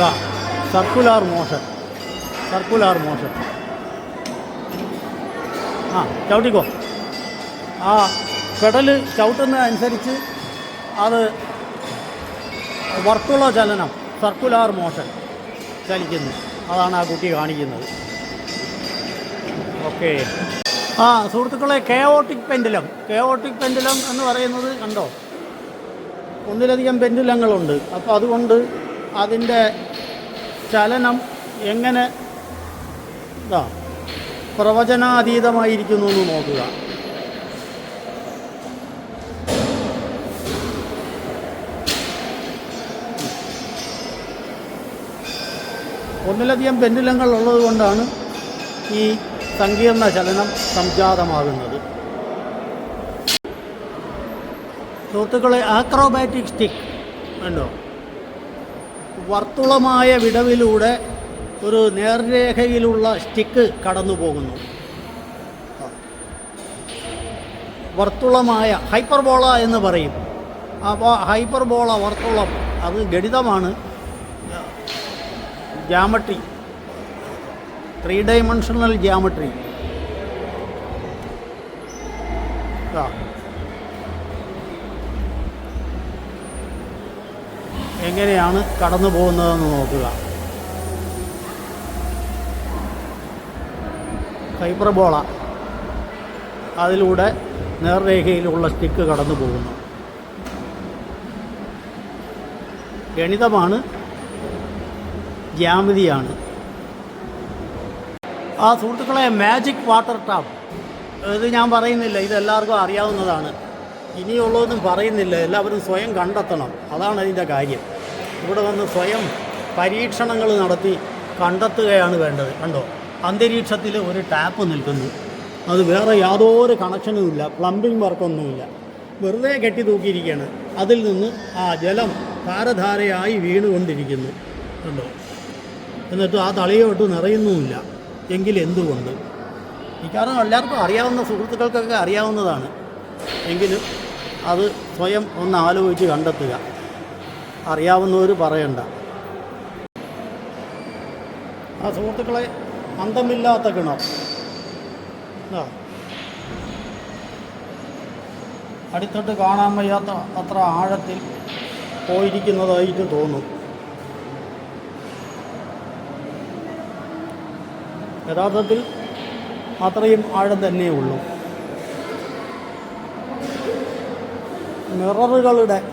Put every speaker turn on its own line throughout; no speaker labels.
ഇതാ circular motion. Circular motion. ആ ചവിട്ടിക്കോ. ആ പെടൽ ചവിട്ടുന്നതനുസരിച്ച് അത് വർക്കുള്ള ചലനം സർക്കുലാർ മോഷൻ ചലിക്കുന്നു. അതാണ് ആ കുട്ടി കാണിക്കുന്നത്. ഓക്കെ. ആ സുഹൃത്തുക്കളെ കെയോട്ടിക് പെൻഡുലം കെയോട്ടിക് പെൻഡുലം എന്ന് പറയുന്നത് കണ്ടോ? ഒന്നിലധികം പെൻഡുലങ്ങളുണ്ട് അപ്പോൾ അതുകൊണ്ട് അതിന്റെ ചലനം എങ്ങനെ ഇതാ പ്രവചനാതീതമായിരിക്കുന്നു എന്ന് നോക്കുക. ഒന്നിലധികം പെൻഡുലങ്ങൾ ഉള്ളതുകൊണ്ടാണ് ഈ സങ്കീർണ ചലനം സംജാതമാകുന്നത്. സുഹൃത്തുക്കളെ ആക്രോബാറ്റിക് സ്റ്റിക്ക് ഉണ്ടോ? വർത്തുളമായ വിടവിലൂടെ ഒരു നേർരേഖയിലുള്ള സ്റ്റിക്ക് കടന്നു പോകുന്നു വർത്തുളമായ ഹൈപ്പർബോള എന്ന് പറയും. അപ്പോൾ ഹൈപ്പർബോള വർത്തുളം അത് ഗണിതമാണ്. ജാമട്രി ത്രീ ഡൈമെൻഷണൽ ജാമട്രി എങ്ങനെയാണ് കടന്നു പോകുന്നതെന്ന് നോക്കുക. ഹൈപ്പർബോള അതിലൂടെ നേർരേഖയിലുള്ള സ്റ്റിക്ക് കടന്നു പോകുന്നു. ഗണിതമാണ്. ജ്യാമിതിയാണ്. ആ സുഹൃത്തുക്കളെ മാജിക് വാട്ടർ ടാപ്പ് ഇത് ഞാൻ പറയുന്നില്ല ഇതെല്ലാവർക്കും അറിയാവുന്നതാണ്. ഇനിയുള്ളതൊന്നും പറയുന്നില്ല എല്ലാവരും സ്വയം കണ്ടെത്തണം. അതാണ് അതിന്റെ കാര്യം. ഇവിടെ വന്ന് സ്വയം പരീക്ഷണങ്ങൾ നടത്തി കണ്ടെത്തുകയാണ് വേണ്ടത്. കണ്ടോ? അന്തരീക്ഷത്തിൽ ഒരു ടാപ്പ് നിൽക്കുന്നു. അത് വേറെ യാതൊരു കണക്ഷനുമില്ല പ്ലംബിംഗ് വർക്കൊന്നുമില്ല വെറുതെ കെട്ടി തൂക്കിയിരിക്കുകയാണ്. അതിൽ നിന്ന് ആ ജലം ധാരധാരയായി വീണുകൊണ്ടിരിക്കുന്നു. കണ്ടോ? എന്നിട്ട് ആ തളിയോട്ട് നിറയുന്നുമില്ല. എങ്കിൽ എന്തുകൊണ്ട്? മിക്കവാറും എല്ലാവർക്കും അറിയാവുന്ന സുഹൃത്തുക്കൾക്കൊക്കെ അറിയാവുന്നതാണ്. എങ്കിലും അത് സ്വയം ഒന്ന് ആലോചിച്ച് കണ്ടെത്തുക. അറിയാവുന്നവർ പറയണ്ട. ആ സുഹൃത്തുക്കളെ അന്തമില്ലാത്ത കിണർ. അടിത്തട്ട് കാണാൻ വയ്യാത്ത അത്ര ആഴത്തിൽ പോയിരിക്കുന്നതായിട്ട് തോന്നും. യഥാർത്ഥത്തിൽ അത്രയും ആഴം തന്നെയേ ഉള്ളൂ. മിററുകളുടെ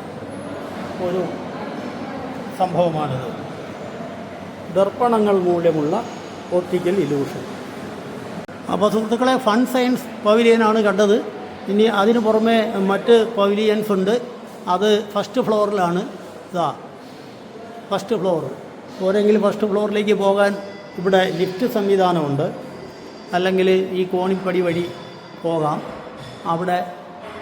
ഒരു സംഭവമാണിത്. ദർപ്പണങ്ങൾ മൂലമുള്ള ഒപ്റ്റിക്കൽ ഇലൂഷൻ. അപ്പോൾ സുഹൃത്തുക്കളെ ഫൺ സയൻസ് പവിലിയനാണ് കണ്ടത്. ഇനി അതിന് പുറമെ മറ്റ് പവിലിയൻസ് ഉണ്ട്. അത് ഫസ്റ്റ് ഫ്ലോറിലാണ്. ഇതാ ഫസ്റ്റ് ഫ്ലോർ. ഓരെങ്കിലും ഫസ്റ്റ് ഫ്ലോറിലേക്ക് പോകാൻ ഇവിടെ ലിഫ്റ്റ് സംവിധാനമുണ്ട്. അല്ലെങ്കിൽ ഈ കോണിപ്പടി വഴി പോകാം. അവിടെ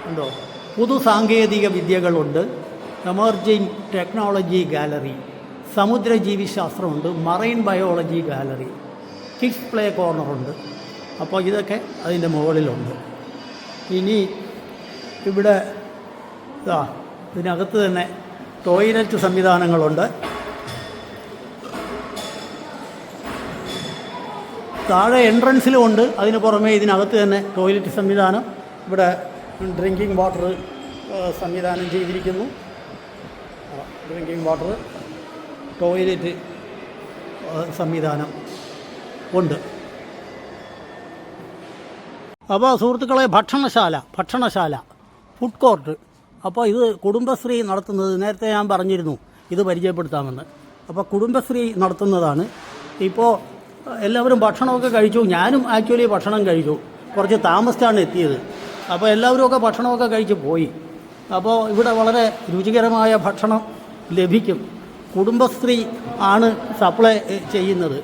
ഉണ്ടോ? പുതു സാങ്കേതിക വിദ്യകളുണ്ട്. Emerging technology gallery സമുദ്രജീവിശാസ്ത്രമുണ്ട് marine biology gallery kids play കോർണറുണ്ട് അപ്പോൾ ഇതൊക്കെ അതിന്റെ മുകളിലുണ്ട്. ഇനി ഇവിടെ ഇതാ ഇതിനകത്ത് തന്നെ ടോയ്ലറ്റ് സംവിധാനങ്ങളുണ്ട്. താഴെ എൻട്രൻസിലും ഉണ്ട്. അതിന് പുറമേ ഇതിനകത്ത് തന്നെ ടോയ്ലറ്റ് സംവിധാനം. ഇവിടെ ഡ്രിങ്കിങ് വാട്ടർ സംവിധാനം ചെയ്തിരിക്കുന്നു. ഡ്രിങ്കിങ് വാട്ടർ ടോയ്ലറ്റ് സംവിധാനം ഉണ്ട്. അപ്പോൾ സുഹൃത്തുക്കളെ ഭക്ഷണശാല ഭക്ഷണശാല ഫുഡ് കോർട്ട് അപ്പോൾ ഇത് കുടുംബശ്രീ നടത്തുന്നത് നേരത്തെ ഞാൻ പറഞ്ഞിരുന്നു ഇത് പരിചയപ്പെടുത്താമെന്ന്. അപ്പോൾ കുടുംബശ്രീ നടത്തുന്നതാണ്. ഇപ്പോൾ എല്ലാവരും ഭക്ഷണമൊക്കെ കഴിച്ചു. ഞാനും ആക്ച്വലി ഭക്ഷണം കഴിച്ചു. കുറച്ച് താമസിച്ചാണ് എത്തിയത്. അപ്പോൾ എല്ലാവരും ഒക്കെ ഭക്ഷണമൊക്കെ കഴിച്ച് പോയി. അപ്പോൾ ഇവിടെ വളരെ രുചികരമായ ഭക്ഷണം ലഭിക്കും. കുടുംബശ്രീ ആണ് സപ്ലൈ ചെയ്യുന്നത്.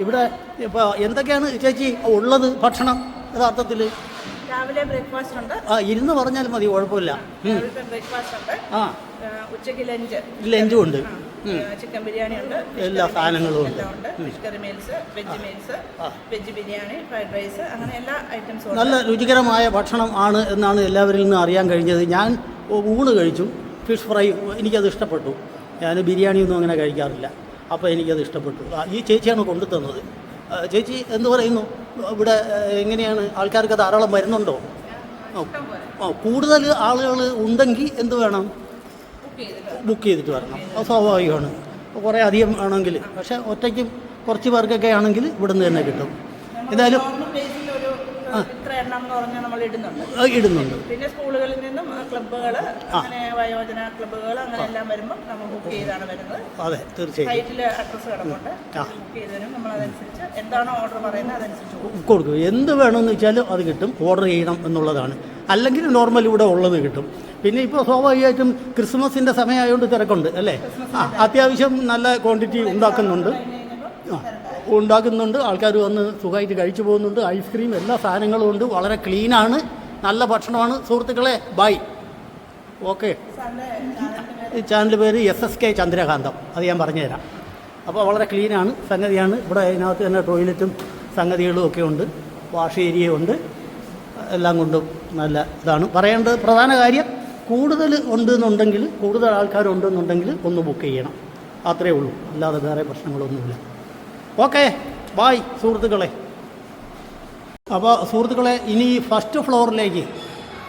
ഇവിടെ ഇപ്പോൾ എന്തൊക്കെയാണ് ചേച്ചി ഉള്ളത് ഭക്ഷണം യഥാർത്ഥത്തിൽ?
രാവിലെ ബ്രേക്ക്ഫാസ്റ്റ് ഉണ്ട്.
ആ ഇരുന്ന് പറഞ്ഞാൽ മതി കുഴപ്പമില്ല.
ബ്രേക്ക്ഫാസ്റ്റ് ഉണ്ട്.
ആ.
ആ, ഉച്ചയ്ക്ക് ലഞ്ച്
ലഞ്ചും ഉണ്ട്.
ചിക്കൻ ബിരിയാണി ഉണ്ട്.
എല്ലാ സാധനങ്ങളും ഉണ്ട്.
Curry meals veg meals. Veg biryani fried rice അങ്ങനെ എല്ലാ ഐറ്റംസും
നല്ല രുചികരമായ ഭക്ഷണം ആണ് എന്നാണ് എല്ലാവരിൽ നിന്നും അറിയാൻ കഴിഞ്ഞത്. ഞാൻ ഊണ് കഴിച്ചു. ഫിഷ് ഫ്രൈ എനിക്കത് ഇഷ്ടപ്പെട്ടു. ഞാൻ ബിരിയാണിയൊന്നും അങ്ങനെ കഴിക്കാറില്ല. അപ്പോൾ എനിക്കത് ഇഷ്ടപ്പെട്ടു. ഈ ചേച്ചിയാണ് കൊണ്ടു തന്നത് ചേച്ചി എന്ത് പറയുന്നു? ഇവിടെ എങ്ങനെയാണ്? ആൾക്കാർക്ക് ധാരാളം വരുന്നുണ്ടോ ആ, ആ കൂടുതൽ ആളുകൾ ഉണ്ടെങ്കിൽ എന്ത് വേണം?
ബുക്ക് ചെയ്തിട്ട്
വരണം. അത് സ്വാഭാവികമാണ്. കുറേ അധികം ആണെങ്കിൽ പക്ഷേ ഒറ്റയ്ക്കും കുറച്ച് പേർക്കൊക്കെ ആണെങ്കിൽ ഇവിടുന്ന് തന്നെ കിട്ടും. എന്തായാലും
നോർമൽ ഇത്ര എന്ന് നമ്മൾ ഇടുന്നുണ്ട്.
ഇടുന്നുണ്ട്.
പിന്നെ സ്കൂളുകളിൽ നിന്നും ക്ലബ്ബുകൾ അങ്ങനെ വയോജന ക്ലബ്ബുകൾ അങ്ങനെ എല്ലാം വരുമ്പോൾ നമ്മൾ ബുക്ക് ചെയ്താണ് വരുന്നത്.
അതെ തീർച്ചയായും.
സൈറ്റിൽ അഡ്രസ്സ് കിടപ്പുണ്ട്. ബുക്ക് ചെയ്തതിനും നമ്മൾ അതനുസരിച്ച് എന്താണോ ഓർഡർ പറയുന്നത് അതനുസരിച്ച് കൊടുക്കും.
കൊടുക്കും. എന്ത് വേണമെന്ന് വെച്ചാലും അത് കിട്ടും. ഓർഡർ ചെയ്യണം എന്നുള്ളതാണ്. അല്ലെങ്കിൽ നോർമൽ ഇവിടെ ഉള്ളത് കിട്ടും. പിന്നെ ഇപ്പോൾ സ്വാഭാവികമായിട്ടും ക്രിസ്മസിന്റെ സമയമായതുകൊണ്ട് തിരക്കുണ്ട് അല്ലേ? ആ അത്യാവശ്യം നല്ല ക്വാണ്ടിറ്റി ഉണ്ടാക്കുന്നുണ്ട്. ആ. ഉണ്ടാക്കുന്നുണ്ട്. ആൾക്കാർ വന്ന് സുഖമായിട്ട് കഴിച്ചു പോകുന്നുണ്ട്. ഐസ്ക്രീം എല്ലാ സാധനങ്ങളും ഉണ്ട്. വളരെ ക്ലീനാണ് നല്ല ഭക്ഷണമാണ്. സുഹൃത്തുക്കളെ ബൈ ഓക്കെ ഈ ചാനൽ പേര് എസ് എസ് കെ ചന്ദ്രകാന്തം. അത് ഞാൻ പറഞ്ഞുതരാം. അപ്പോൾ വളരെ ക്ലീനാണ് സംഗതിയാണ്. ഇവിടെ അതിനകത്ത് തന്നെ ടോയ്ലറ്റും സംഗതികളും ഒക്കെ ഉണ്ട്. വാഷ് ഏരിയ ഉണ്ട്. എല്ലാം കൊണ്ടും നല്ല ഇതാണ്. പറയേണ്ടത് പ്രധാന കാര്യം കൂടുതൽ ഉണ്ടെന്നുണ്ടെങ്കിൽ കൂടുതൽ ആൾക്കാരുണ്ടെന്നുണ്ടെങ്കിൽ ഒന്ന് ബുക്ക് ചെയ്യണം. അത്രേ ഉള്ളൂ. അല്ലാതെ വേറെ പ്രശ്നങ്ങളൊന്നുമില്ല. ഓക്കെ ബായ് സുഹൃത്തുക്കളെ. അപ്പോൾ സുഹൃത്തുക്കളെ ഇനി ഫസ്റ്റ് ഫ്ലോറിലേക്ക്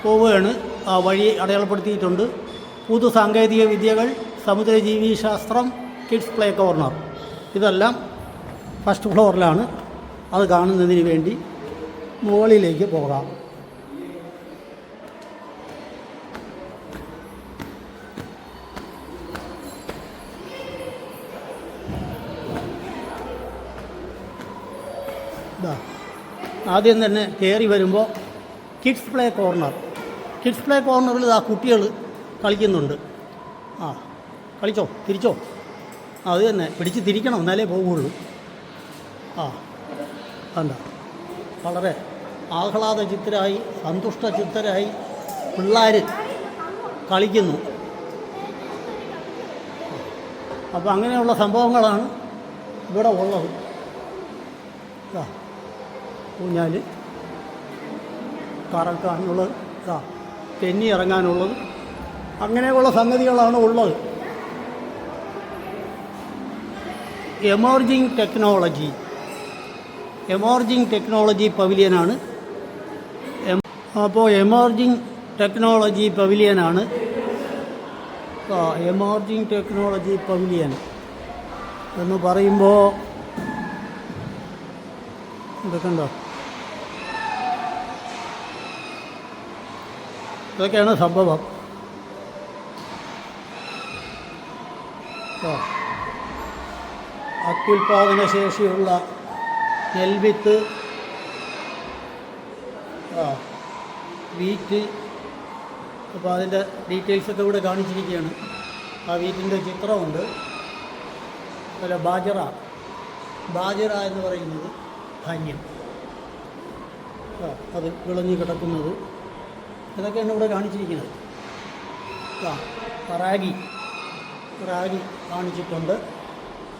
പോവുകയാണ്. ആ വഴി അടയാളപ്പെടുത്തിയിട്ടുണ്ട്. പുതു സാങ്കേതിക വിദ്യകൾ സമുദ്രജീവി ശാസ്ത്രം കിഡ്സ് പ്ലേ കോർണർ ഇതെല്ലാം ഫസ്റ്റ് ഫ്ലോറിലാണ്. അത് കാണുന്നതിന് വേണ്ടി മുകളിലേക്ക് പോകാം. ആദ്യം തന്നെ കയറി വരുമ്പോൾ kids play corner kids play കോർണറിൽ ആ കുട്ടികൾ കളിക്കുന്നുണ്ട്. ആ കളിച്ചോ? തിരിച്ചോ? ആ, അത് തന്നെ. പിടിച്ച് തിരിക്കണം എന്നാലേ പോകുള്ളൂ ആ അല്ല വളരെ ആഹ്ലാദ ചിത്തരായി സന്തുഷ്ട ചിത്തരായി പിള്ളേർ കളിക്കുന്നു. അപ്പോൾ അങ്ങനെയുള്ള സംഭവങ്ങളാണ് ഇവിടെ ഉള്ളത്. ഇതാ ഊഞ്ഞാൽ കറക്കാനുള്ളത് ഇതാ തെന്നി ഇറങ്ങാനുള്ളത്. അങ്ങനെയുള്ള സംഗതികളാണ് ഉള്ളത്. എമർജിങ് ടെക്നോളജി എമർജിങ് ടെക്നോളജി പവിലിയനാണ് അപ്പോൾ എമർജിങ് ടെക്നോളജി പവിലിയനാണ് എമർജിങ് ടെക്നോളജി പവിലിയൻ എന്ന് പറയുമ്പോൾ ഇതൊക്കെ ഉണ്ടോ? ഇതൊക്കെയാണ് സംഭവം. അത്യുൽപാദന ശേഷിയുള്ള നെൽവിത്ത് വീറ്റ് അപ്പോൾ അതിന്റെ ഡീറ്റെയിൽസൊക്കെ ഇവിടെ കാണിച്ചിരിക്കുകയാണ്. ആ വീറ്റിന്റെ ചിത്രമുണ്ട്. അതുപോലെ ബാജറ. ബാജറ എന്ന് പറയുന്നത് ധാന്യം. അത് വിളഞ്ഞു കിടക്കുന്നത്. ഇതൊക്കെയാണ് ഇവിടെ കാണിച്ചിരിക്കുന്നത്. റാഗി. റാഗി കാണിച്ചിട്ടുണ്ട്.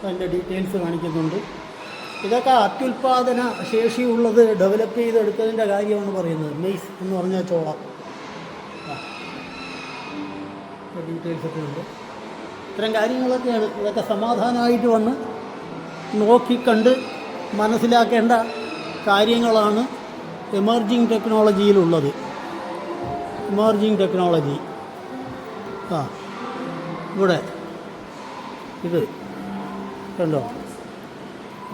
അതിന്റെ ഡീറ്റെയിൽസ് കാണിക്കുന്നുണ്ട്. ഇതൊക്കെ അത്യുൽപാദന ശേഷിയുള്ളത് ഡെവലപ്പ് ചെയ്തെടുത്തതിന്റെ കാര്യമാണ് പറയുന്നത്. മെയ്സ് എന്ന് പറഞ്ഞാൽ ചോളം. ഡീറ്റെയിൽസ് ഒക്കെ ഉണ്ട്. ഇത്തരം കാര്യങ്ങളൊക്കെയാണ് ഇതൊക്കെ സമാധാനമായിട്ട് വന്ന് നോക്കിക്കണ്ട് മനസ്സിലാക്കേണ്ട കാര്യങ്ങളാണ് എമർജിങ് ടെക്നോളജിയിലുള്ളത് എമർജിങ് ടെക്നോളജി ആ ഇവിടെ. ഇത് കണ്ടോ?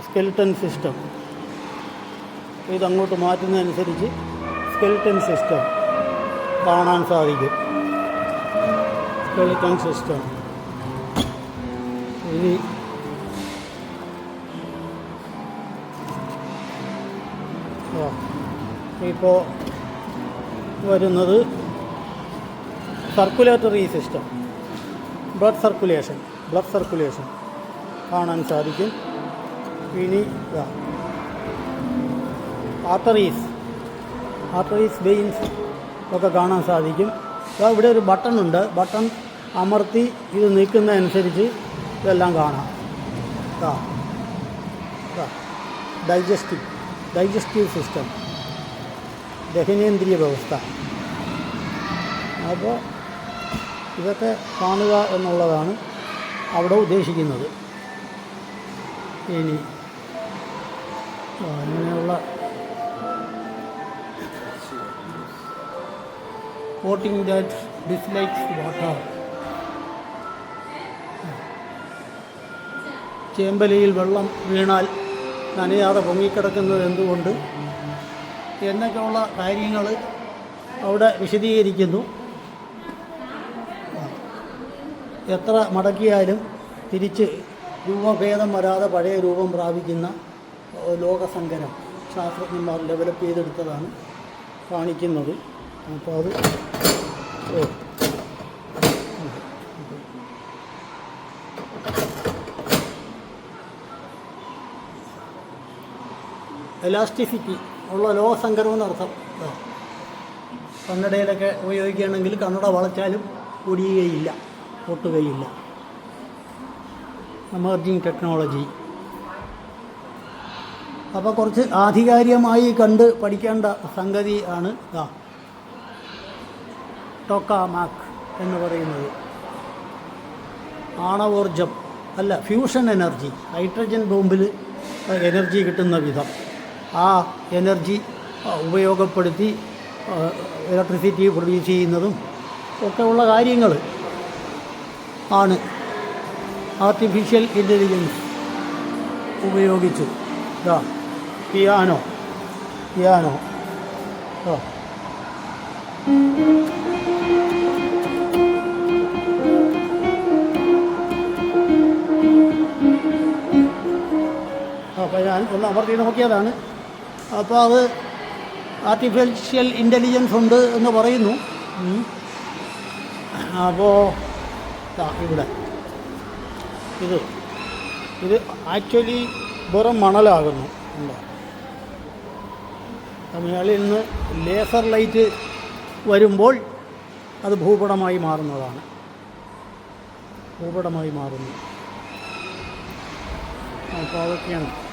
സ്കെൽട്ടൺ സിസ്റ്റം ഇതങ്ങോട്ട് മാറ്റുന്നതനുസരിച്ച് സ്കെൽട്ടൺ സിസ്റ്റം കാണാൻ സാധിക്കും. സ്കെൽട്ടൺ സിസ്റ്റം ഇനി ഇപ്പോൾ വരുന്നത് circulatory system blood circulation blood circulation കാണാൻ സാധിക്കും. ഇനി ആർട്ടറീസ് ആർട്ടറീസ് വെയിൻസ് ഒക്കെ കാണാൻ സാധിക്കും. അപ്പോൾ ഇവിടെ ഒരു ബട്ടൺ ഉണ്ട്. ബട്ടൺ അമർത്തി ഇത് നീക്കുന്നതനുസരിച്ച് ഇതെല്ലാം കാണാം. ഡൈജസ്റ്റീവ് ഡൈജസ്റ്റീവ് സിസ്റ്റം ദഹനേന്ദ്രിയ വ്യവസ്ഥ. അപ്പോൾ ഇതൊക്കെ കാണുക എന്നുള്ളതാണ് അവിടെ ഉദ്ദേശിക്കുന്നത്. ഇനി അങ്ങനെയുള്ള വോട്ടിംഗ് ദാറ്റ് ഡിസ്ലൈക്സ് വാട്ടർ ചേമ്പലിയിൽ വെള്ളം വീണാൽ നനയാതെ പൊങ്ങിക്കിടക്കുന്നത് എന്തുകൊണ്ട്? എന്നൊക്കെയുള്ള കാര്യങ്ങൾ അവിടെ വിശദീകരിക്കുന്നു. എത്ര മടക്കിയാലും തിരിച്ച് രൂപഭേദം വരാതെ പഴയ രൂപം പ്രാപിക്കുന്ന ലോകസങ്കരം ശാസ്ത്രജ്ഞന്മാർ ഡെവലപ്പ് ചെയ്തെടുത്തതാണ് കാണിക്കുന്നത്. അപ്പോൾ അത് എലാസ്റ്റിസിറ്റി ഉള്ള ലോകസങ്കരം എന്നർത്ഥം. കന്നഡയിലൊക്കെ ഉപയോഗിക്കുകയാണെങ്കിൽ കന്നഡ വളച്ചാലും ഒടിയുകയില്ല പൊട്ടുകയില്ല. എമർജിങ് ടെക്നോളജി അപ്പോൾ കുറച്ച് ആധികാരികമായി കണ്ട് പഠിക്കേണ്ട സംഗതി ആണ് ഇതാ എന്ന് പറയുന്നത്. ആണവോർജം അല്ല ഫ്യൂഷൻ എനർജി ഹൈഡ്രജൻ ബോംബിൽ എനർജി കിട്ടുന്ന വിധം. ആ എനർജി ഉപയോഗപ്പെടുത്തി ഇലക്ട്രിസിറ്റി പ്രൊഡ്യൂസ് ചെയ്യുന്നതും ഒക്കെയുള്ള കാര്യങ്ങൾ ആണ് ആർട്ടിഫിഷ്യൽ ഇന്റലിജൻസ് ഉപയോഗിച്ചു. ഇതാ പിയാനോ പിയാനോ അപ്പോൾ ഞാൻ ഒന്ന് അമർത്തി നോക്കിയതാണ്. അപ്പോൾ അത് ആർട്ടിഫിഷ്യൽ ഇന്റലിജൻസ് ഉണ്ട് എന്ന് പറയുന്നു. അപ്പോൾ ഇവിടെ. ഇത്. ഇത് ആക്ച്വലി വെറും മണലാകുന്നു. ഉണ്ടോ? മേളിൽ നിന്ന് ലേസർ ലൈറ്റ് വരുമ്പോൾ അത് ഭൂപടമായി മാറുന്നതാണ്. ഭൂപടമായി മാറുന്നു. അപ്പോൾ അതൊക്കെയാണ്.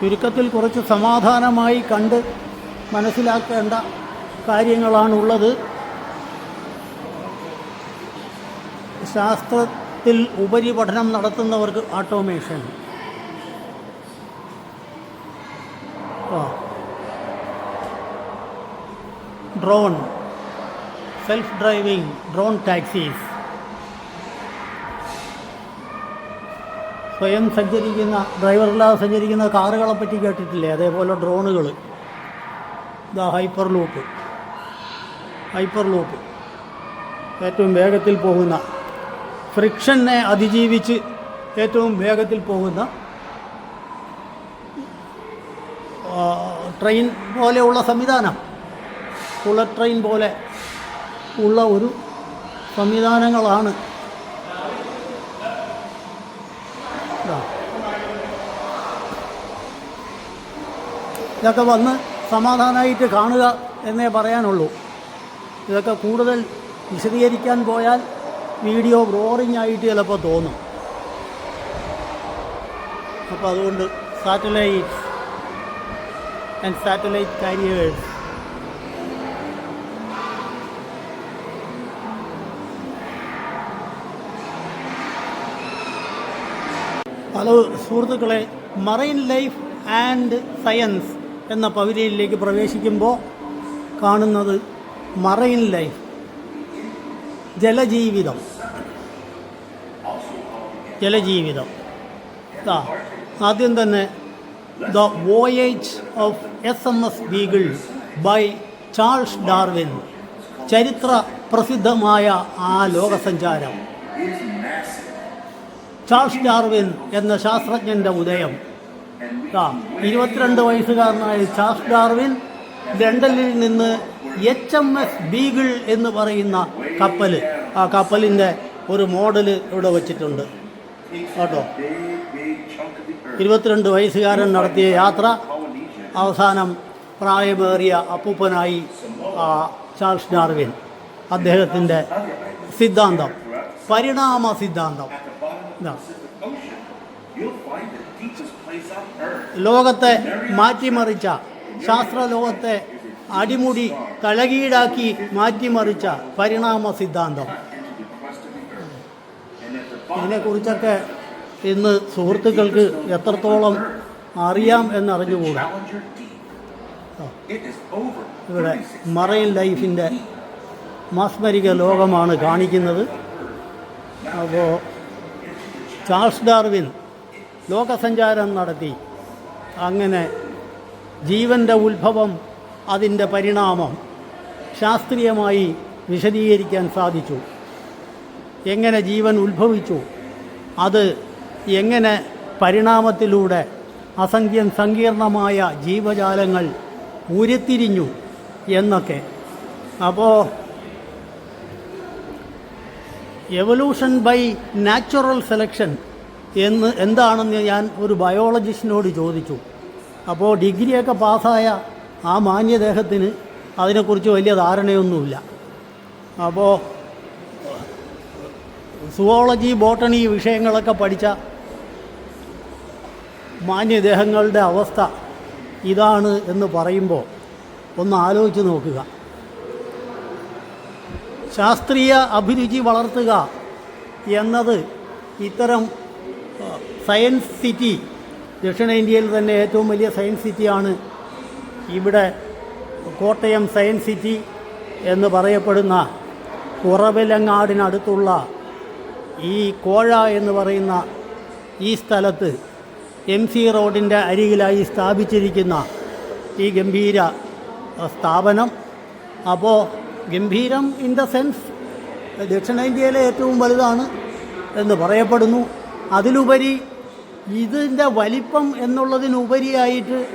ചുരുക്കത്തിൽ കുറച്ച് സമാധാനമായി കണ്ട് മനസ്സിലാക്കേണ്ട കാര്യങ്ങളാണുള്ളത്. ശാസ്ത്രത്തിൽ ഉപരിപഠനം നടത്തുന്നവർക്ക് automation drone self driving drone taxis സ്വയം സഞ്ചരിക്കുന്ന ഡ്രൈവറില്ലാതെ സഞ്ചരിക്കുന്ന കാറുകളെ പറ്റി കേട്ടിട്ടില്ലേ? അതേപോലെ ഡ്രോണുകൾ ഇതാ ഹൈപ്പർ ലൂപ്പ്. Hyper loop. ഏറ്റവും വേഗത്തിൽ പോകുന്ന ഫ്രിക്ഷനെ അതിജീവിച്ച് ഏറ്റവും വേഗത്തിൽ പോകുന്ന ട്രെയിൻ പോലെയുള്ള സംവിധാനം. ബുള്ളറ്റ് ട്രെയിൻ പോലെ ഉള്ള ഒരു സംവിധാനങ്ങളാണ് ഇതാ. ഇതൊക്കെ വന്ന് സമാധാനമായിട്ട് കാണുക എന്നേ പറയാനുള്ളൂ. ഇതൊക്കെ കൂടുതൽ വിശദീകരിക്കാൻ പോയാൽ വീഡിയോ ബോറിംഗ് ആയിട്ട് ചിലപ്പോൾ തോന്നും. അപ്പോൾ അതുകൊണ്ട് satellite and satellite carriers hello സുഹൃത്തുക്കളെ മറൈൻ ലൈഫ് ആൻഡ് സയൻസ് എന്ന പവിലിയനിലേക്ക് പ്രവേശിക്കുമ്പോൾ കാണുന്നത് മറൈൻ ലൈഫ് ജലജീവിതം. ജലജീവിതം. ആ ആദ്യം തന്നെ the voyage of S M S Beagle by Charles Darwin ചരിത്ര പ്രസിദ്ധമായ ആ ലോകസഞ്ചാരം. ചാൾസ് ഡാർവിൻ എന്ന ശാസ്ത്രജ്ഞന്റെ ഉദയം ഇരുപത്തിരണ്ട് വയസ്സുകാരനായ ചാൾസ് ഡാർവിൻ ലണ്ടനിൽ നിന്ന് എച്ച് എം എസ് ബീഗിൾ എന്ന് പറയുന്ന കപ്പൽ ആ കപ്പലിന്റെ ഒരു മോഡൽ ഇവിടെ വച്ചിട്ടുണ്ട്. കേട്ടോ? ഇരുപത്തിരണ്ട് വയസ്സുകാരൻ നടത്തിയ യാത്ര അവസാനം പ്രായമേറിയ അപ്പൂപ്പനായി ചാൾസ് ഡാർവിൻ. അദ്ദേഹത്തിന്റെ സിദ്ധാന്തം പരിണാമ സിദ്ധാന്തം. ലോകത്തെ മാറ്റിമറിച്ച ശാസ്ത്ര ലോകത്തെ അടിമുടി കളകീടാക്കി മാറ്റിമറിച്ച പരിണാമ സിദ്ധാന്തം. ഇതിനെക്കുറിച്ചൊക്കെ ഇന്ന് സുഹൃത്തുക്കൾക്ക് എത്രത്തോളം അറിയാം എന്നറിഞ്ഞുകൂടാ. ഇവിടെ മറൈൻ ലൈഫിന്റെ മാസ്മരിക ലോകമാണ് കാണിക്കുന്നത്. അപ്പോൾ ചാൾസ് ഡാർവിൻ ലോകസഞ്ചാരം നടത്തി. അങ്ങനെ ജീവന്റെ ഉത്ഭവം അതിന്റെ പരിണാമം ശാസ്ത്രീയമായി വിശദീകരിക്കാൻ സാധിച്ചു. എങ്ങനെ ജീവൻ ഉത്ഭവിച്ചു? അത് എങ്ങനെ പരിണാമത്തിലൂടെ അസംഖ്യം സങ്കീർണമായ ജീവജാലങ്ങൾ ഉരുത്തിരിഞ്ഞു എന്നൊക്കെ. അപ്പോൾ എവല്യൂഷൻ ബൈ നാച്ചുറൽ സെലക്ഷൻ എന്ന് എന്താണെന്ന് ഞാൻ ഒരു ബയോളജിസ്റ്റിനോട് ചോദിച്ചു. അപ്പോൾ ഡിഗ്രിയൊക്കെ പാസ്സായ ആ മാന്യദേഹത്തിന് അതിനെക്കുറിച്ച് വലിയ ധാരണയൊന്നുമില്ല. അപ്പോൾ സുവോളജി ബോട്ടണി വിഷയങ്ങളൊക്കെ പഠിച്ച മാന്യദേഹങ്ങളുടെ അവസ്ഥ ഇതാണ് എന്ന് പറയുമ്പോൾ ഒന്ന് ആലോചിച്ച് നോക്കുക. ശാസ്ത്രീയ അഭിരുചി വളർത്തുക എന്നത് ഇത്തരം സയൻസ് സിറ്റി ദക്ഷിണേന്ത്യയിൽ തന്നെ ഏറ്റവും വലിയ സയൻസ് സിറ്റിയാണ്. ഇവിടെ കോട്ടയം സയൻസ് സിറ്റി എന്ന് പറയപ്പെടുന്ന കുറവിലങ്ങാടിനടുത്തുള്ള ഈ കോഴ എന്ന് പറയുന്ന ഈ സ്ഥലത്ത് എം സി റോഡിന്റെ അരികിലായി സ്ഥാപിച്ചിരിക്കുന്ന ഈ ഗംഭീര സ്ഥാപനം. അപ്പോൾ ഗംഭീരം ഇൻ ദ സെൻസ് ദക്ഷിണേന്ത്യയിലെ ഏറ്റവും വലുതാണ് എന്ന് പറയപ്പെടുന്നു. അതിലുപരി ഇതിന്റെ വലിപ്പം എന്നുള്ളതിനുപരിയായിട്ട്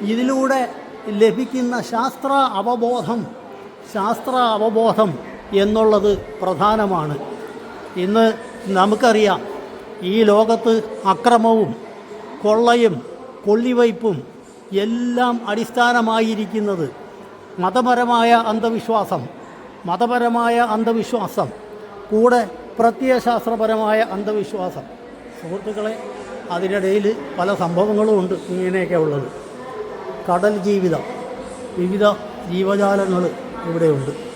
ഇതിലൂടെ ലഭിക്കുന്ന ശാസ്ത്ര അവബോധം ശാസ്ത്ര അവബോധം എന്നുള്ളത് പ്രധാനമാണ്. ഇന്ന് നമുക്കറിയാം ഈ ലോകത്ത് അക്രമവും കൊള്ളയും കൊള്ളിവയ്പ്പും എല്ലാം അടിസ്ഥാനമായിരിക്കുന്നത് മതപരമായ അന്ധവിശ്വാസം മതപരമായ അന്ധവിശ്വാസം കൂടെ പ്രത്യയശാസ്ത്രപരമായ അന്ധവിശ്വാസം. സുഹൃത്തുക്കളെ അതിനിടയിൽ പല സംഭവങ്ങളും ഉണ്ട് ഇങ്ങനെയൊക്കെ ഉള്ളത്. കടൽ ജീവിതം വിവിധ ജീവജാലങ്ങൾ ഇവിടെയുണ്ട്.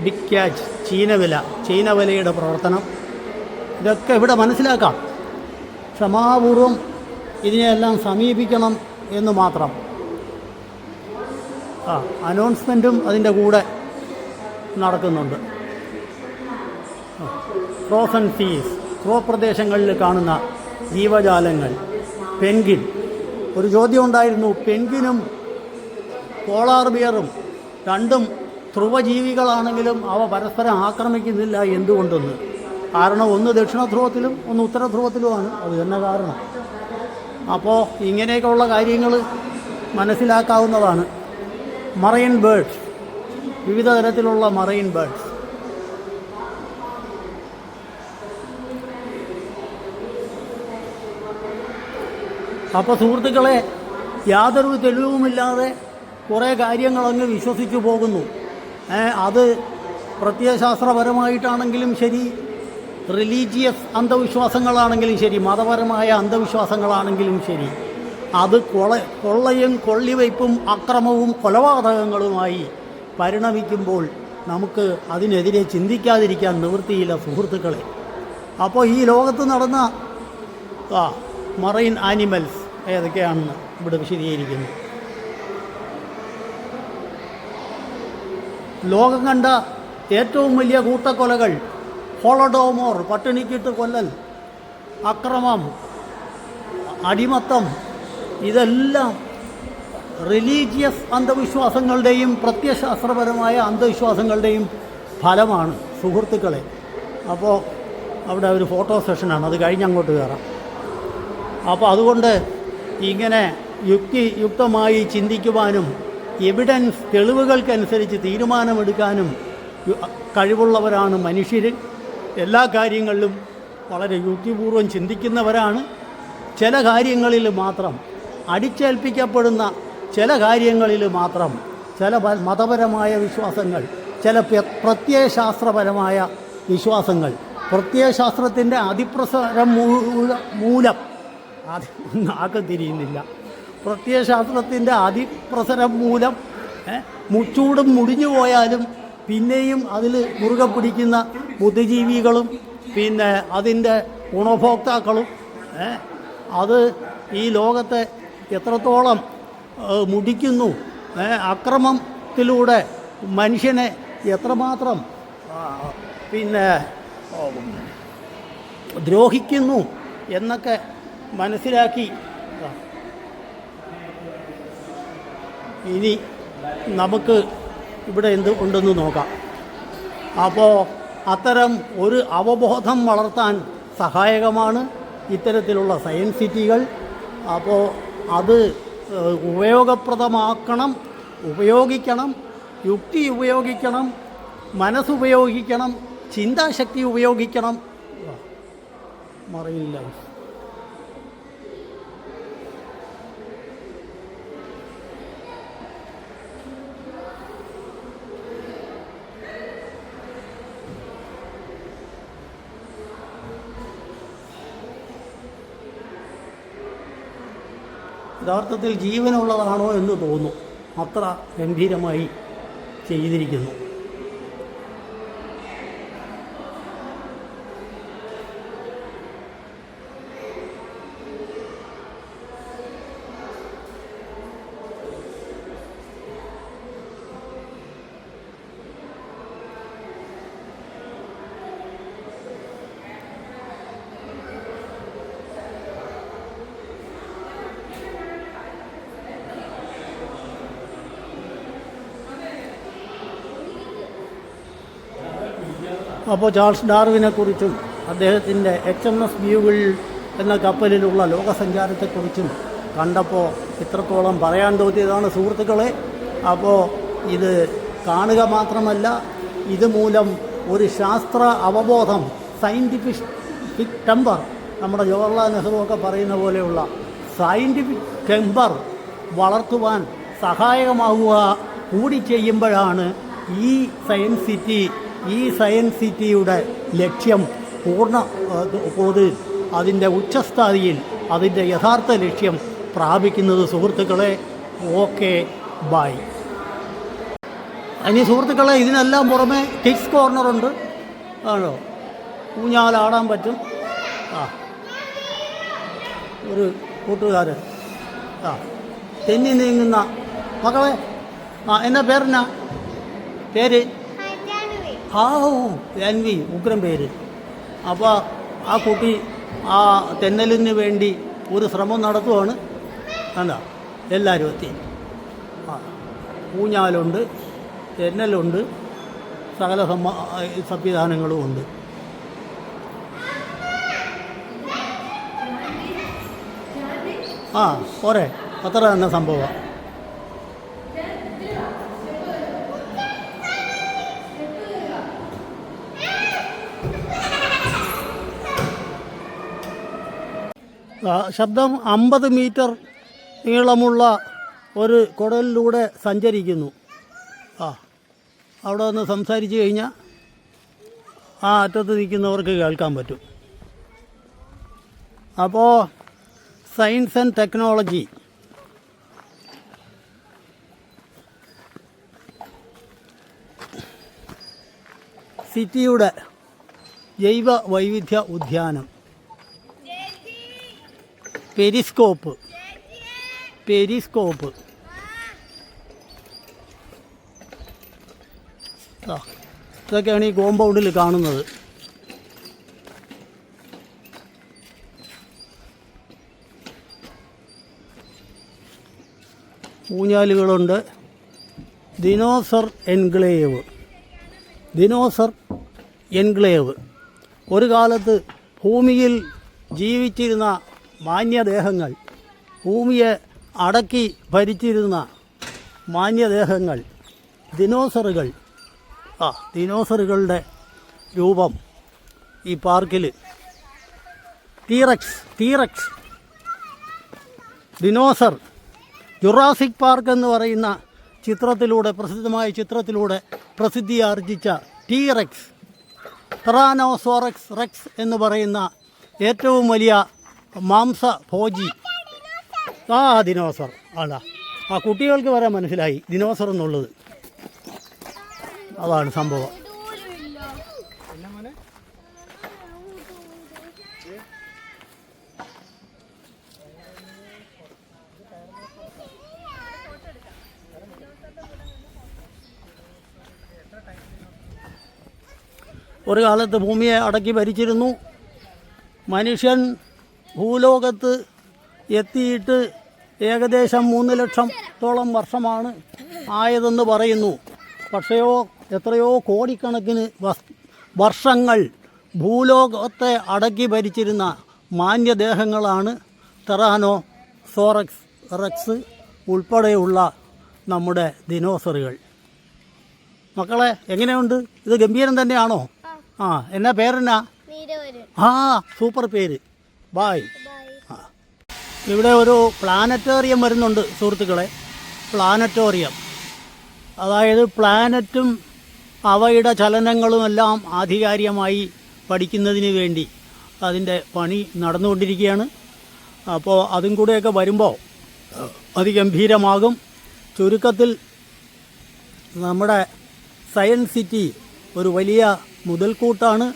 ബിഗ് ക്യാച്ച് ചീനവില ചീനവിലയുടെ പ്രവർത്തനം. ഇതൊക്കെ ഇവിടെ മനസ്സിലാക്കാം. ക്ഷമാപൂർവം ഇതിനെയെല്ലാം സമീപിക്കണം എന്ന് മാത്രം. ആ അനൗൺസ്മെന്റും അതിന്റെ കൂടെ നടക്കുന്നുണ്ട്. ഫ്രോസൺ സീസ് ക്രോ പ്രദേശങ്ങളിൽ കാണുന്ന ജീവജാലങ്ങൾ. പെൻഗിൻ ഒരു ചോദ്യം ഉണ്ടായിരുന്നു. പെൻഗിനും പോളാർ ബിയറും രണ്ടും ധ്രുവജീവികളാണെങ്കിലും അവ പരസ്പരം ആക്രമിക്കുന്നില്ല എന്തുകൊണ്ടെന്ന്. കാരണം ഒന്ന് ദക്ഷിണ ധ്രുവത്തിലും ഒന്ന് ഉത്തര ധ്രുവത്തിലുമാണ് അത് തന്നെ കാരണം. അപ്പോൾ ഇങ്ങനെയൊക്കെയുള്ള കാര്യങ്ങൾ മനസ്സിലാക്കാവുന്നതാണ്. Marine birds. വിവിധ തരത്തിലുള്ള മറൈൻ ബേർഡ്സ്. അപ്പോൾ സുഹൃത്തുക്കളെ യാതൊരു തെളിവുമില്ലാതെ കുറേ കാര്യങ്ങളങ്ങ് വിശ്വസിച്ചു പോകുന്നു. അത് പ്രത്യയശാസ്ത്രപരമായിട്ടാണെങ്കിലും ശരി റിലീജിയസ് അന്ധവിശ്വാസങ്ങളാണെങ്കിലും ശരി മതപരമായ അന്ധവിശ്വാസങ്ങളാണെങ്കിലും ശരി. അത് കൊള കൊള്ളയും കൊള്ളിവയ്പ്പും അക്രമവും കൊലപാതകങ്ങളുമായി പരിണമിക്കുമ്പോൾ നമുക്ക് അതിനെതിരെ ചിന്തിക്കാതിരിക്കാൻ നിവൃത്തിയില്ല സുഹൃത്തുക്കളെ. അപ്പോൾ ഈ ലോകത്ത് നടന്ന മറൈൻ ആനിമൽസ് ഏതൊക്കെയാണെന്ന് ഇവിടെ വിശദീകരിക്കുന്നു. ലോകം കണ്ട ഏറ്റവും വലിയ കൂട്ടക്കൊലകൾ ഹോളഡോമോർ പട്ടിണിക്കിട്ട് കൊല്ലൽ അക്രമം അടിമത്തം ഇതെല്ലാം റിലീജിയസ് അന്ധവിശ്വാസങ്ങളുടെയും പ്രത്യശാസ്ത്രപരമായ അന്ധവിശ്വാസങ്ങളുടെയും ഫലമാണ് സുഹൃത്തുക്കളെ. അപ്പോൾ അവിടെ ഒരു ഫോട്ടോ സെഷനാണ് അത് കഴിഞ്ഞ് അങ്ങോട്ട് കയറാം. അപ്പോൾ അതുകൊണ്ട് ഇങ്ങനെ യുക്തിയുക്തമായി ചിന്തിക്കുവാനും എവിഡൻസ് തെളിവുകൾക്കനുസരിച്ച് തീരുമാനമെടുക്കാനും കഴിവുള്ളവരാണ് മനുഷ്യർ എല്ലാ കാര്യങ്ങളിലും വളരെ യുക്തിപൂർവം ചിന്തിക്കുന്നവരാണ്. ചില കാര്യങ്ങളിൽ മാത്രം അടിച്ചേൽപ്പിക്കപ്പെടുന്ന ചില കാര്യങ്ങളിൽ മാത്രം ചില മതപരമായ വിശ്വാസങ്ങൾ ചില പ്രത്യയശാസ്ത്രപരമായ വിശ്വാസങ്ങൾ. പ്രത്യയശാസ്ത്രത്തിന്റെ അതിപ്രസരം മൂലം നാക്കം തിരിയുന്നില്ല. പ്രത്യയശാസ്ത്രത്തിന്റെ അതിപ്രസരം മൂലം മുച്ചൂടും മുടിഞ്ഞു പോയാലും പിന്നെയും അതിൽ മുറുകെ പിടിക്കുന്ന ബുദ്ധിജീവികളും പിന്നെ അതിന്റെ ഗുണഭോക്താക്കളും അത് ഈ ലോകത്തെ എത്രത്തോളം മുടിക്കുന്നു അക്രമത്തിലൂടെ മനുഷ്യനെ എത്രമാത്രം പിന്നെ ദ്രോഹിക്കുന്നു എന്നൊക്കെ മനസ്സിലാക്കി. ഇനി നമുക്ക് ഇവിടെ എന്ത് ഉണ്ടെന്ന് നോക്കാം. അപ്പോൾ അത്തരം ഒരു അവബോധം വളർത്താൻ സഹായകമാണ് ഇത്തരത്തിലുള്ള സയൻസ് സിറ്റികൾ. അപ്പോൾ അത് ഉപയോഗപ്രദമാക്കണം ഉപയോഗിക്കണം യുക്തി ഉപയോഗിക്കണം മനസ്സുപയോഗിക്കണം ചിന്താശക്തി ഉപയോഗിക്കണം. മറിയില്ല. യഥാർത്ഥത്തിൽ ജീവനുള്ളതാണോ എന്ന് തോന്നും അത്ര ഗംഭീരമായി ചെയ്തിരിക്കുന്നു. അപ്പോൾ ചാൾസ് ഡാർവിനെക്കുറിച്ചും അദ്ദേഹത്തിന്റെ എച്ച് എം എസ് വ്യൂവിൽ എന്ന കപ്പലിലുള്ള ലോകസഞ്ചാരത്തെക്കുറിച്ചും കണ്ടപ്പോൾ ഇത്രത്തോളം പറയാൻ തോന്നിയതാണ് സുഹൃത്തുക്കളെ. അപ്പോൾ ഇത് കാണുക മാത്രമല്ല ഇതുമൂലം ഒരു ശാസ്ത്ര അവബോധം സയന്റിഫിക് ടെമ്പർ നമ്മുടെ ജവഹർലാൽ നെഹ്റു ഒക്കെ പറയുന്ന പോലെയുള്ള സയന്റിഫിക് ടെമ്പർ വളർത്തുവാൻ സഹായകമാവുക കൂടി ചെയ്യുമ്പോഴാണ് ഈ സയൻസ് സിറ്റി ഈ സയൻസ് സിറ്റിയുടെ ലക്ഷ്യം പൂർണ പോതിൽ അതിന്റെ ഉച്ചസ്ഥായിയിൽ അതിന്റെ യഥാർത്ഥ ലക്ഷ്യം പ്രാപിക്കുന്നത് സുഹൃത്തുക്കളെ ഓക്കെ ബൈ. ഇനി സുഹൃത്തുക്കളെ ഇതിനെല്ലാം പുറമെ കിഡ്സ് കോർണറുണ്ട് ആണോ? ഊഞ്ഞാലാടാൻ പറ്റും. ആ. ഒരു കൂട്ടുകാരൻ. ആ. തെന്നി നീങ്ങുന്ന മക്കളെ ആ എന്നാ പേരെന്നാ? പേര്? ആ എൻ ജാൻവി ഉഗ്രം പേര്. അപ്പോൾ ആ കുട്ടി ആ തെന്നലിന് വേണ്ടി ഒരു ശ്രമം നടത്തുവാണ്. എന്താ എല്ലാവരും എത്തി. ആ ഊഞ്ഞാലുണ്ട് തെന്നലുണ്ട് സകല സംവിധാനങ്ങളും ഉണ്ട്. ആ പോരെ. അത്ര തന്നെ സംഭവം. ശബ്ദം അമ്പത് മീറ്റർ നീളമുള്ള ഒരു കുടലിലൂടെ സഞ്ചരിക്കുന്നു. ആ അവിടെ ഒന്ന് സംസാരിച്ച് കഴിഞ്ഞാൽ ആ അറ്റത്ത് നിൽക്കുന്നവർക്ക് കേൾക്കാൻ പറ്റും. അപ്പോൾ സയൻസ് ആൻഡ് ടെക്നോളജി. സിറ്റിയുടെ ജൈവ വൈവിധ്യ ഉദ്യാനം. പെരിസ്കോപ്പ്. പെരിസ്കോപ്പ്. ഇതൊക്കെയാണ് ഈ കോമ്പൗണ്ടിൽ കാണുന്നത്. ഊഞ്ഞാലുകളുണ്ട്. Dinosaur enclave. Dinosaur enclave. ഒരു കാലത്ത് ഭൂമിയിൽ ജീവിച്ചിരുന്ന മാന്യദേഹങ്ങൾ. ഭൂമിയെ അടക്കി ഭരിച്ചിരുന്ന മാന്യദേഹങ്ങൾ. ദിനോസറുകൾ. ആ ദിനോസറുകളുടെ രൂപം ഈ പാർക്കിൽ T rex T rex dinosaur. Jurassic Park എന്ന് പറയുന്ന ചിത്രത്തിലൂടെ പ്രസിദ്ധമായ ചിത്രത്തിലൂടെ പ്രസിദ്ധി ആർജിച്ച ടീറക്സ് ട്രാനോസോറക്സ് റെക്സ് എന്ന് പറയുന്ന ഏറ്റവും വലിയ മാംസ ഭോജി. ആ ദിനോസർ. അല്ല ആ കുട്ടികൾക്ക് വരെ മനസ്സിലായി. ദിനോസർ എന്നുള്ളത്. അതാണ് സംഭവം. ഒരു കാലത്ത് ഭൂമിയെ അടക്കി ഭരിച്ചിരുന്നു. മനുഷ്യൻ ഭൂലോകത്ത് എത്തിയിട്ട് ഏകദേശം മൂന്ന് ലക്ഷത്തോളം വർഷമാണ് ആയതെന്ന് പറയുന്നു. പക്ഷെയോ എത്രയോ കോടിക്കണക്കിന് വർഷങ്ങൾ ഭൂലോകത്തെ അടക്കി ഭരിച്ചിരുന്ന മാന്യദേഹങ്ങളാണ് തെറാനോ സോറക്സ് റെക്സ് ഉൾപ്പെടെയുള്ള നമ്മുടെ ദിനോസറുകൾ. മക്കളെ എങ്ങനെയുണ്ട്? ഇത് ഗംഭീരം തന്നെയാണോ? ആ എന്നാ പേരെന്നാ? ആ സൂപ്പർ പേര്. ബായ്
ബൈ
ഇവിടെ ഒരു പ്ലാനറ്റോറിയം വരുന്നുണ്ട് സുഹൃത്തുക്കളെ. പ്ലാനറ്റോറിയം അതായത് പ്ലാനറ്റും അവയുടെ ചലനങ്ങളും എല്ലാം ആധികാരികമായി പഠിക്കുന്നതിന് വേണ്ടി അതിന്റെ പണി നടന്നുകൊണ്ടിരിക്കുകയാണ്. അപ്പോൾ അതും കൂടെയൊക്കെ വരുമ്പോൾ അതിഗംഭീരമാകും. ചുരുക്കത്തിൽ നമ്മുടെ സയൻസ് സിറ്റി ഒരു വലിയ മുതൽക്കൂട്ടാണ്.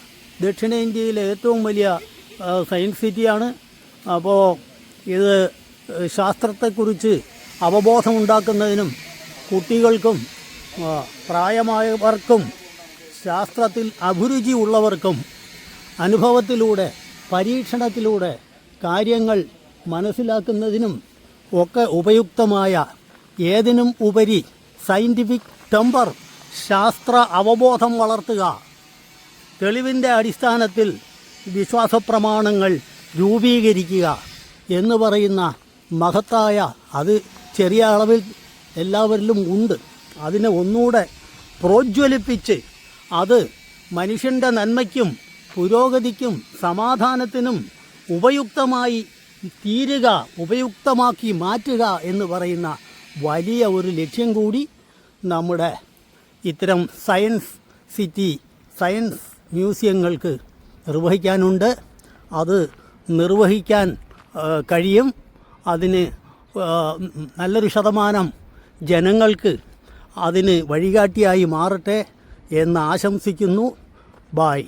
ദക്ഷിണേന്ത്യയിലെ ഏറ്റവും വലിയ ആ, സയൻസ് സിറ്റിയാണ്. അപ്പോൾ ഇത് ശാസ്ത്രത്തെക്കുറിച്ച് അവബോധമുണ്ടാക്കുന്നതിനും കുട്ടികൾക്കും പ്രായമായവർക്കും ശാസ്ത്രത്തിൽ അഭിരുചി ഉള്ളവർക്കും അനുഭവത്തിലൂടെ പരീക്ഷണത്തിലൂടെ കാര്യങ്ങൾ മനസ്സിലാക്കുന്നതിനും ഒക്കെ ഉപയുക്തമായ ഏതിനും ഉപരി സയന്റിഫിക് ടെമ്പർ ശാസ്ത്ര അവബോധം വളർത്തുക. തെളിവിന്റെ അടിസ്ഥാനത്തിൽ വിശ്വാസപ്രമാണങ്ങൾ രൂപീകരിക്കുക എന്ന് പറയുന്ന മഹത്തായ അത് ചെറിയ അളവിൽ എല്ലാവരിലും ഉണ്ട്. അതിനെ ഒന്നുകൂടെ പ്രോജ്വലിപ്പിച്ച് അത് മനുഷ്യന്റെ നന്മയ്ക്കും പുരോഗതിക്കും സമാധാനത്തിനും ഉപയുക്തമായി തീരുക ഉപയുക്തമാക്കി മാറ്റുക എന്ന് പറയുന്ന വലിയ ഒരു ലക്ഷ്യം കൂടി നമ്മുടെ ഇത്തരം സയൻസ് സിറ്റി സയൻസ് മ്യൂസിയങ്ങൾക്ക് നിർവഹിക്കാനുണ്ട്. അത് നിർവഹിക്കാൻ കഴിയും. അതിന് നല്ലൊരു ശതമാനം ജനങ്ങൾക്ക് അതിന് വഴികാട്ടിയായി മാറട്ടെ എന്ന് ആശംസിക്കുന്നു. ബായ്